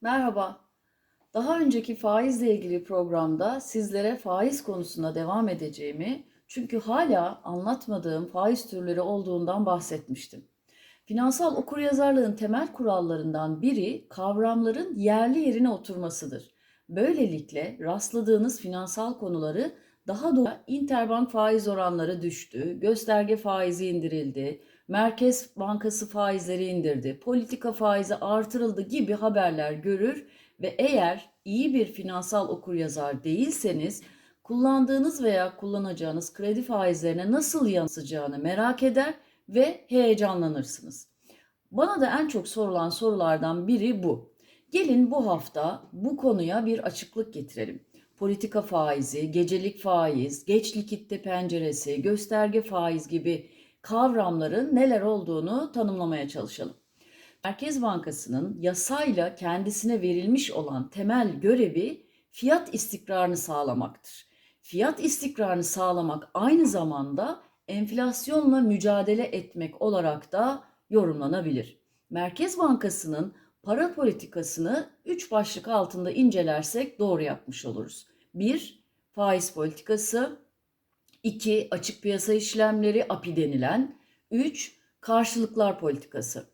Merhaba. Daha önceki faizle ilgili programda sizlere faiz konusuna devam edeceğimi, çünkü hala anlatmadığım faiz türleri olduğundan bahsetmiştim. Finansal okuryazarlığın temel kurallarından biri kavramların yerli yerine oturmasıdır. Böylelikle rastladığınız finansal konuları daha doğru interbank faiz oranları düştü, gösterge faizi indirildi, Merkez Bankası faizleri indirdi, politika faizi artırıldı gibi haberler görür ve eğer iyi bir finansal okuryazar değilseniz kullandığınız veya kullanacağınız kredi faizlerine nasıl yansıyacağını merak eder ve heyecanlanırsınız. Bana da en çok sorulan sorulardan biri bu. Gelin bu hafta bu konuya bir açıklık getirelim. Politika faizi, gecelik faiz, geç likitte penceresi, gösterge faiz gibi kavramların neler olduğunu tanımlamaya çalışalım. Merkez Bankası'nın yasayla kendisine verilmiş olan temel görevi fiyat istikrarını sağlamaktır. Fiyat istikrarını sağlamak aynı zamanda enflasyonla mücadele etmek olarak da yorumlanabilir. Merkez Bankası'nın para politikasını üç başlık altında incelersek doğru yapmış oluruz. 1. Faiz politikası 2. Açık piyasa işlemleri API denilen 3. Karşılıklar politikası.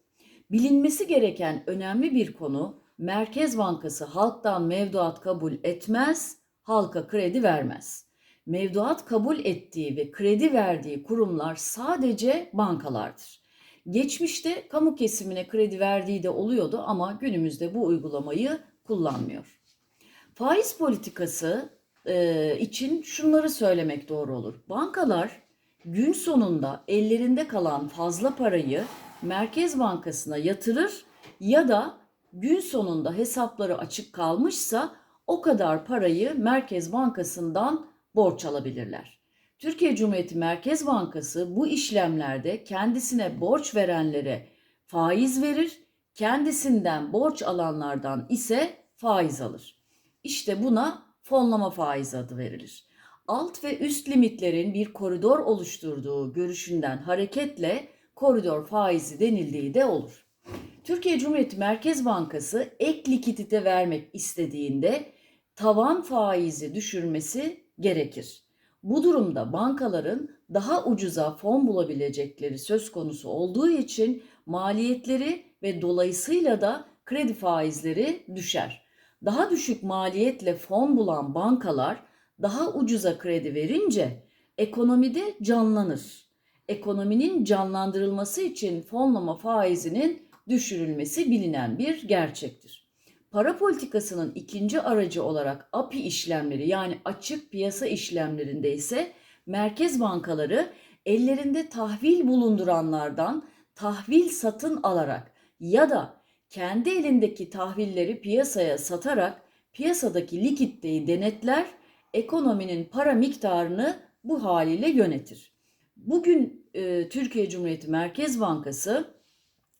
Bilinmesi gereken önemli bir konu Merkez Bankası halktan mevduat kabul etmez, halka kredi vermez. Mevduat kabul ettiği ve kredi verdiği kurumlar sadece bankalardır. Geçmişte kamu kesimine kredi verdiği de oluyordu ama günümüzde bu uygulamayı kullanmıyor. Faiz politikası e, için şunları söylemek doğru olur. Bankalar gün sonunda ellerinde kalan fazla parayı Merkez Bankası'na yatırır ya da gün sonunda hesapları açık kalmışsa o kadar parayı Merkez Bankası'ndan borç alabilirler. Türkiye Cumhuriyeti Merkez Bankası bu işlemlerde kendisine borç verenlere faiz verir, kendisinden borç alanlardan ise faiz alır. İşte buna fonlama faizi adı verilir. Alt ve üst limitlerin bir koridor oluşturduğu görüşünden hareketle koridor faizi denildiği de olur. Türkiye Cumhuriyeti Merkez Bankası ek likidite vermek istediğinde tavan faizi düşürmesi gerekir. Bu durumda bankaların daha ucuza fon bulabilecekleri söz konusu olduğu için maliyetleri ve dolayısıyla da kredi faizleri düşer. Daha düşük maliyetle fon bulan bankalar daha ucuza kredi verince ekonomide canlanır. Ekonominin canlandırılması için fonlama faizinin düşürülmesi bilinen bir gerçektir. Para politikasının ikinci aracı olarak API işlemleri yani açık piyasa işlemlerinde ise merkez bankaları ellerinde tahvil bulunduranlardan tahvil satın alarak ya da kendi elindeki tahvilleri piyasaya satarak piyasadaki likiditeyi denetler, ekonominin para miktarını bu haliyle yönetir. Bugün e, Türkiye Cumhuriyeti Merkez Bankası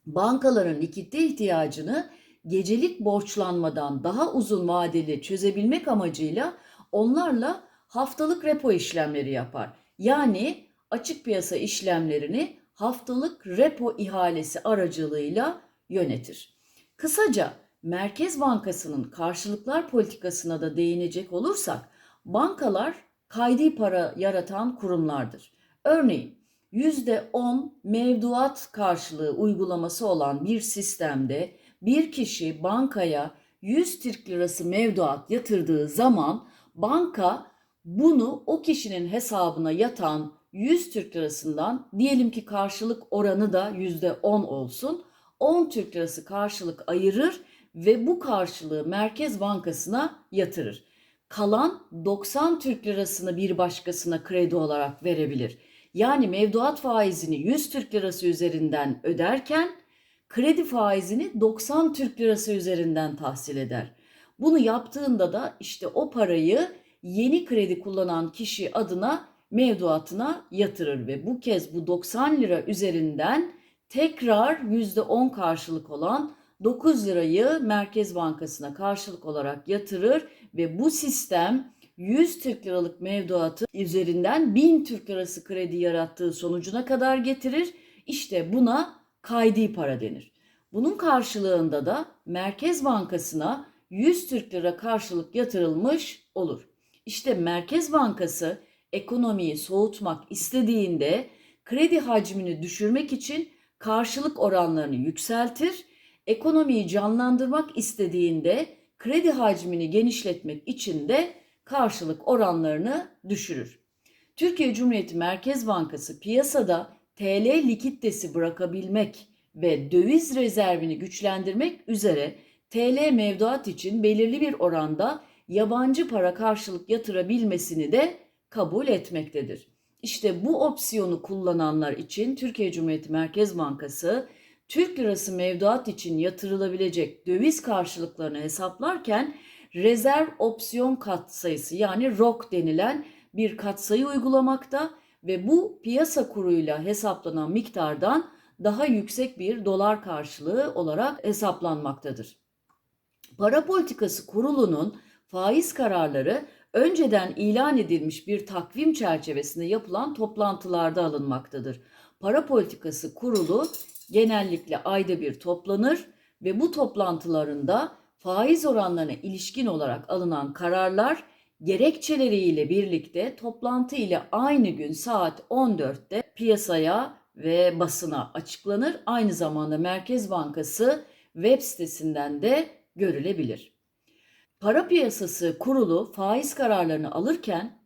bankaların likidite ihtiyacını gecelik borçlanmadan daha uzun vadeli çözebilmek amacıyla onlarla haftalık repo işlemleri yapar. Yani açık piyasa işlemlerini haftalık repo ihalesi aracılığıyla yönetir. Kısaca Merkez Bankası'nın karşılıklar politikasına da değinecek olursak bankalar kaydi para yaratan kurumlardır. Örneğin %10 mevduat karşılığı uygulaması olan bir sistemde bir kişi bankaya 100 Türk lirası mevduat yatırdığı zaman banka bunu o kişinin hesabına yatan 100 Türk lirasından diyelim ki karşılık oranı da %10 olsun 10 Türk lirası karşılık ayırır ve bu karşılığı Merkez Bankası'na yatırır. Kalan 90 Türk lirasını bir başkasına kredi olarak verebilir. Yani mevduat faizini 100 Türk lirası üzerinden öderken kredi faizini 90 Türk lirası üzerinden tahsil eder. Bunu yaptığında da işte o parayı yeni kredi kullanan kişi adına mevduatına yatırır ve bu kez bu 90 lira üzerinden tekrar %10 karşılık olan 9 lirayı Merkez Bankası'na karşılık olarak yatırır ve bu sistem 100 Türk liralık mevduatı üzerinden 1000 Türk lirası kredi yarattığı sonucuna kadar getirir. İşte buna kaydi para denir. Bunun karşılığında da Merkez Bankası'na 100 Türk Lira karşılık yatırılmış olur. İşte Merkez Bankası ekonomiyi soğutmak istediğinde kredi hacmini düşürmek için karşılık oranlarını yükseltir. Ekonomiyi canlandırmak istediğinde kredi hacmini genişletmek için de karşılık oranlarını düşürür. Türkiye Cumhuriyeti Merkez Bankası piyasada TL likiditesi bırakabilmek ve döviz rezervini güçlendirmek üzere TL mevduat için belirli bir oranda yabancı para karşılık yatırabilmesini de kabul etmektedir. İşte bu opsiyonu kullananlar için Türkiye Cumhuriyeti Merkez Bankası Türk lirası mevduat için yatırılabilecek döviz karşılıklarını hesaplarken rezerv opsiyon katsayısı yani ROK denilen bir katsayı uygulamakta ve bu piyasa kuruyla hesaplanan miktardan daha yüksek bir dolar karşılığı olarak hesaplanmaktadır. Para Politikası Kurulu'nun faiz kararları önceden ilan edilmiş bir takvim çerçevesinde yapılan toplantılarda alınmaktadır. Para Politikası Kurulu genellikle ayda bir toplanır ve bu toplantılarında faiz oranlarına ilişkin olarak alınan kararlar gerekçeleriyle birlikte toplantı ile aynı gün saat 14'te piyasaya ve basına açıklanır. Aynı zamanda Merkez Bankası web sitesinden de görülebilir. Para piyasası kurulu faiz kararlarını alırken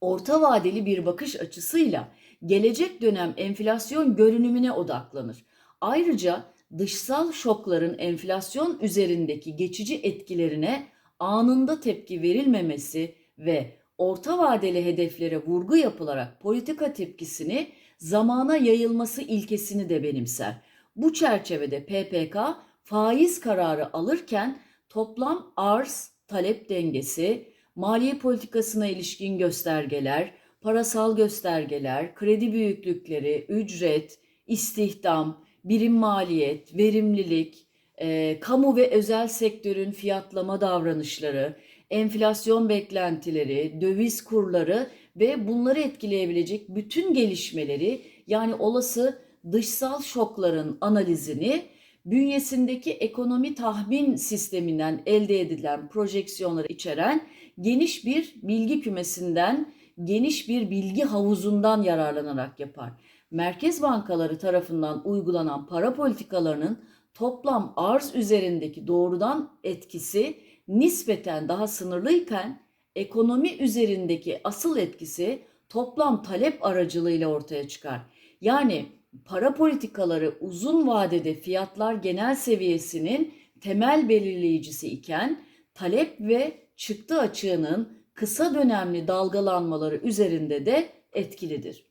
orta vadeli bir bakış açısıyla gelecek dönem enflasyon görünümüne odaklanır. Ayrıca dışsal şokların enflasyon üzerindeki geçici etkilerine anında tepki verilmemesi ve orta vadeli hedeflere vurgu yapılarak politika tepkisini zamana yayılması ilkesini de benimser. Bu çerçevede PPK faiz kararı alırken toplam arz talep dengesi, maliye politikasına ilişkin göstergeler, parasal göstergeler, kredi büyüklükleri, ücret, istihdam, birim maliyet, verimlilik, e, kamu ve özel sektörün fiyatlama davranışları, enflasyon beklentileri, döviz kurları ve bunları etkileyebilecek bütün gelişmeleri yani olası dışsal şokların analizini bünyesindeki ekonomi tahmin sisteminden elde edilen projeksiyonları içeren geniş bir bilgi kümesinden, geniş bir bilgi havuzundan yararlanarak yapar. Merkez bankaları tarafından uygulanan para politikalarının toplam arz üzerindeki doğrudan etkisi nispeten daha sınırlıyken ekonomi üzerindeki asıl etkisi toplam talep aracılığıyla ortaya çıkar. Yani para politikaları uzun vadede fiyatlar genel seviyesinin temel belirleyicisi iken talep ve çıktı açığının kısa dönemli dalgalanmaları üzerinde de etkilidir.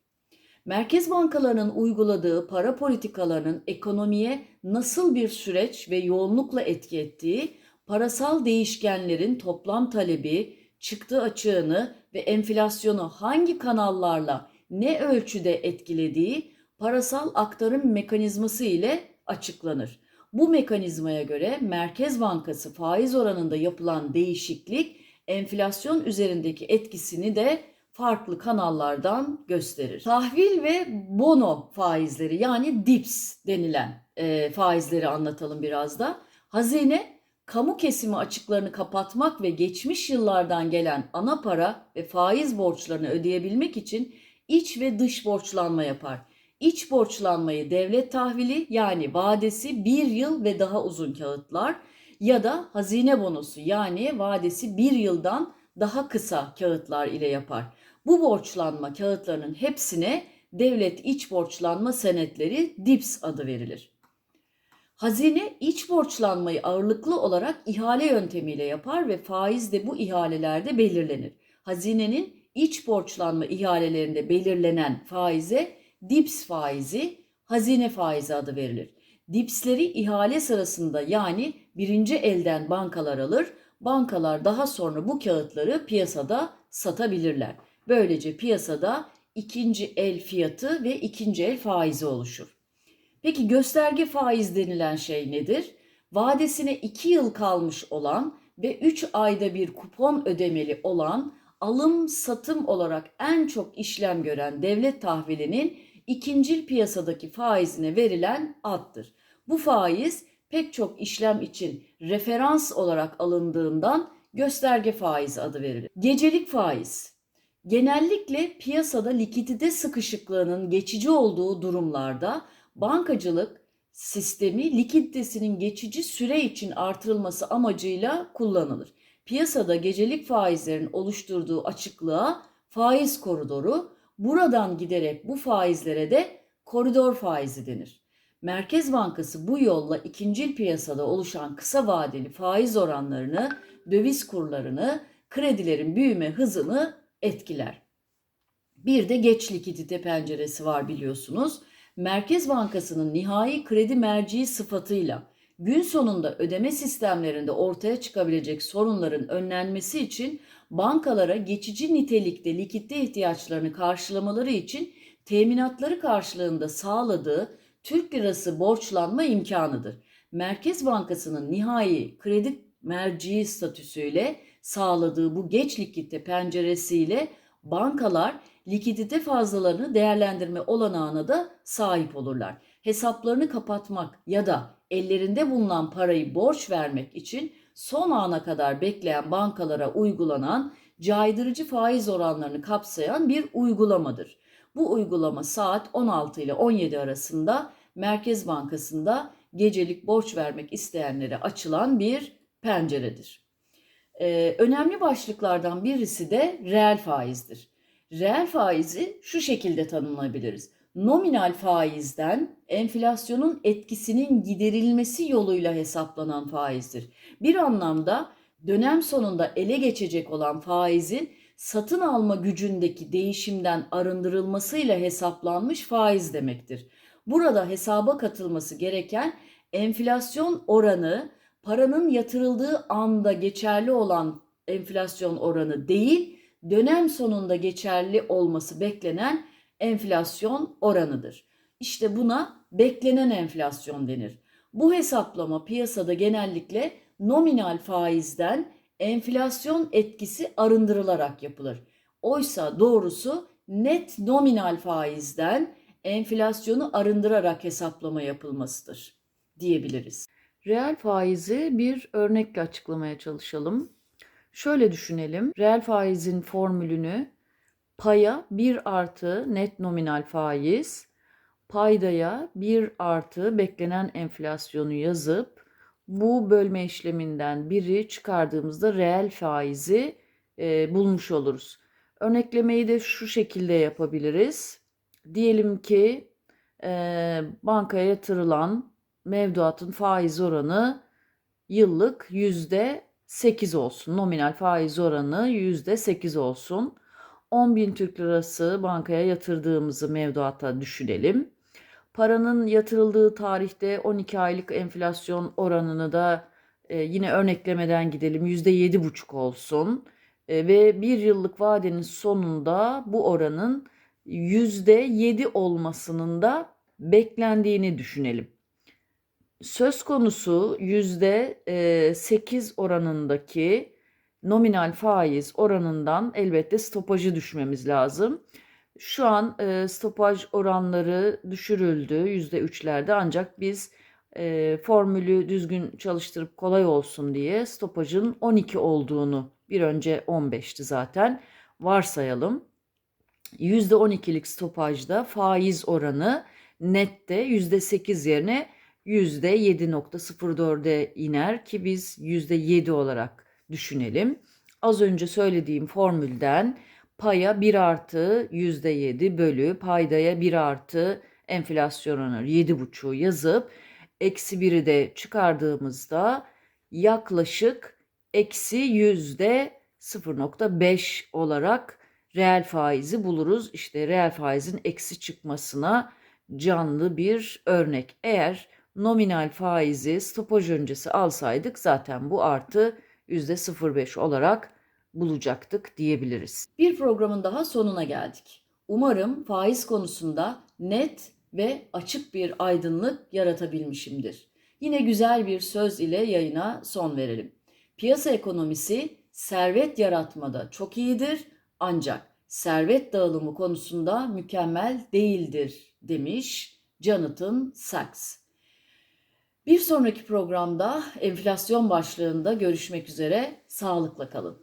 Merkez bankalarının uyguladığı para politikalarının ekonomiye nasıl bir süreç ve yoğunlukla etki ettiği, parasal değişkenlerin toplam talebi, çıktı açığını ve enflasyonu hangi kanallarla ne ölçüde etkilediği parasal aktarım mekanizması ile açıklanır. Bu mekanizmaya göre Merkez Bankası faiz oranında yapılan değişiklik enflasyon üzerindeki etkisini de farklı kanallardan gösterir. Tahvil ve bono faizleri yani DIPS denilen e, faizleri anlatalım biraz da. Hazine kamu kesimi açıklarını kapatmak ve geçmiş yıllardan gelen ana para ve faiz borçlarını ödeyebilmek için iç ve dış borçlanma yapar. İç borçlanmayı devlet tahvili yani vadesi bir yıl ve daha uzun kağıtlar ya da hazine bonosu yani vadesi bir yıldan daha kısa kağıtlar ile yapar. Bu borçlanma kağıtlarının hepsine devlet iç borçlanma senetleri DIPS adı verilir. Hazine iç borçlanmayı ağırlıklı olarak ihale yöntemiyle yapar ve faiz de bu ihalelerde belirlenir. Hazinenin iç borçlanma ihalelerinde belirlenen faize DIPS faizi, hazine faizi adı verilir. DIPS'leri ihale sırasında yani birinci elden bankalar alır, bankalar daha sonra bu kağıtları piyasada satabilirler. Böylece piyasada ikinci el fiyatı ve ikinci el faizi oluşur. Peki gösterge faiz denilen şey nedir? Vadesine 2 yıl kalmış olan ve 3 ayda bir kupon ödemeli olan alım satım olarak en çok işlem gören devlet tahvilinin ikincil piyasadaki faizine verilen addır. Bu faiz pek çok işlem için referans olarak alındığından gösterge faizi adı verilir. Gecelik faiz genellikle piyasada likidite sıkışıklığının geçici olduğu durumlarda bankacılık sistemi likiditesinin geçici süre için artırılması amacıyla kullanılır. Piyasada gecelik faizlerin oluşturduğu açıklığa faiz koridoru, buradan giderek bu faizlere de koridor faizi denir. Merkez Bankası bu yolla ikincil piyasada oluşan kısa vadeli faiz oranlarını, döviz kurlarını, kredilerin büyüme hızını etkiler. Bir de geç likidite penceresi var biliyorsunuz. Merkez Bankası'nın nihai kredi merciği sıfatıyla gün sonunda ödeme sistemlerinde ortaya çıkabilecek sorunların önlenmesi için bankalara geçici nitelikte likitte ihtiyaçlarını karşılamaları için teminatları karşılığında sağladığı Türk lirası borçlanma imkanıdır. Merkez Bankası'nın nihai kredi merciği statüsüyle sağladığı bu geç likitte penceresiyle bankalar likidite fazlalarını değerlendirme olanağına da sahip olurlar. Hesaplarını kapatmak ya da ellerinde bulunan parayı borç vermek için son ana kadar bekleyen bankalara uygulanan caydırıcı faiz oranlarını kapsayan bir uygulamadır. Bu uygulama saat 16 ile 17 arasında Merkez Bankası'nda gecelik borç vermek isteyenlere açılan bir penceredir. Ee, önemli başlıklardan birisi de reel faizdir. Reel faizi şu şekilde tanımlayabiliriz. Nominal faizden enflasyonun etkisinin giderilmesi yoluyla hesaplanan faizdir. Bir anlamda dönem sonunda ele geçecek olan faizin satın alma gücündeki değişimden arındırılmasıyla hesaplanmış faiz demektir. Burada hesaba katılması gereken enflasyon oranı paranın yatırıldığı anda geçerli olan enflasyon oranı değil, dönem sonunda geçerli olması beklenen enflasyon oranıdır. İşte buna beklenen enflasyon denir. Bu hesaplama piyasada genellikle nominal faizden enflasyon etkisi arındırılarak yapılır. Oysa doğrusu net nominal faizden enflasyonu arındırarak hesaplama yapılmasıdır diyebiliriz. Reel faizi bir örnekle açıklamaya çalışalım. Şöyle düşünelim. Reel faizin formülünü paya 1 artı net nominal faiz, paydaya 1 artı beklenen enflasyonu yazıp bu bölme işleminden biri çıkardığımızda reel faizi e, bulmuş oluruz. Örneklemeyi de şu şekilde yapabiliriz. Diyelim ki e, bankaya yatırılan mevduatın faiz oranı yıllık yüzde 8 olsun. Nominal faiz oranı yüzde 8 olsun. 10 bin Türk lirası bankaya yatırdığımızı mevduata düşünelim. Paranın yatırıldığı tarihte 12 aylık enflasyon oranını da e, yine örneklemeden gidelim %7,5 olsun. E, ve bir yıllık vadenin sonunda bu oranın %7 olmasının da beklendiğini düşünelim. Söz konusu %8 oranındaki nominal faiz oranından elbette stopajı düşmemiz lazım. Şu an e, stopaj oranları düşürüldü %3'lerde ancak biz e, formülü düzgün çalıştırıp kolay olsun diye stopajın 12 olduğunu bir önce 15'ti zaten varsayalım. %12'lik stopajda faiz oranı nette %8 yerine %7.04'e iner ki biz %7 olarak düşünelim. Az önce söylediğim formülden paya 1 artı %7 bölü paydaya 1 artı enflasyon oranı 7,5'u yazıp eksi 1'i de çıkardığımızda yaklaşık eksi yüzde 0.5 olarak reel faizi buluruz. İşte reel faizin eksi çıkmasına canlı bir örnek. Eğer nominal faizi stopaj öncesi alsaydık zaten bu artı %0.5 olarak bulacaktık diyebiliriz. Bir programın daha sonuna geldik. Umarım faiz konusunda net ve açık bir aydınlık yaratabilmişimdir. Yine güzel bir söz ile yayına son verelim. Piyasa ekonomisi servet yaratmada çok iyidir ancak servet dağılımı konusunda mükemmel değildir demiş Jonathan Sachs. Bir sonraki programda enflasyon başlığında görüşmek üzere. Sağlıkla kalın.